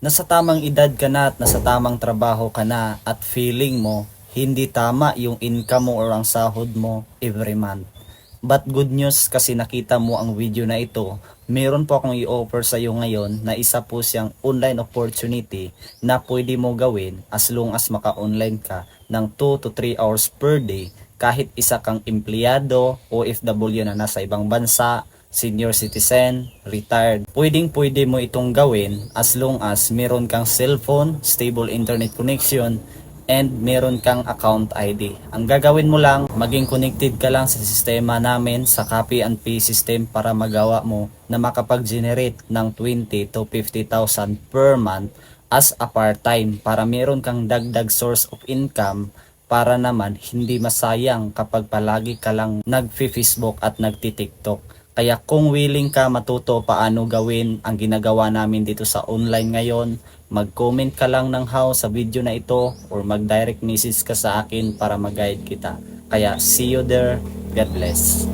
nasa tamang edad ka na at nasa tamang trabaho ka na at feeling mo hindi tama yung income mo or ang sahod mo every month. But good news kasi nakita mo ang video na ito, meron po akong i-offer sa iyo ngayon na isa po siyang online opportunity na pwede mo gawin as long as maka-online ka ng 2 to 3 hours per day kahit isa kang empleyado, OFW na nasa ibang bansa, senior citizen, retired. Pwedeng pwede mo itong gawin as long as meron kang cellphone, stable internet connection, and meron kang account ID. Ang gagawin mo lang, maging connected ka lang sa sistema namin sa copy and paste system para magawa mo na makapag-generate ng 20 to 50,000 per month as a part-time para meron kang dagdag source of income para naman hindi masayang kapag palagi ka lang nag-Facebook at nagti-TikTok. Kaya kung willing ka matuto paano gawin ang ginagawa namin dito sa online ngayon, mag-comment ka lang ng how sa video na ito or mag-direct message ka sa akin para mag-guide kita. Kaya see you there. God bless.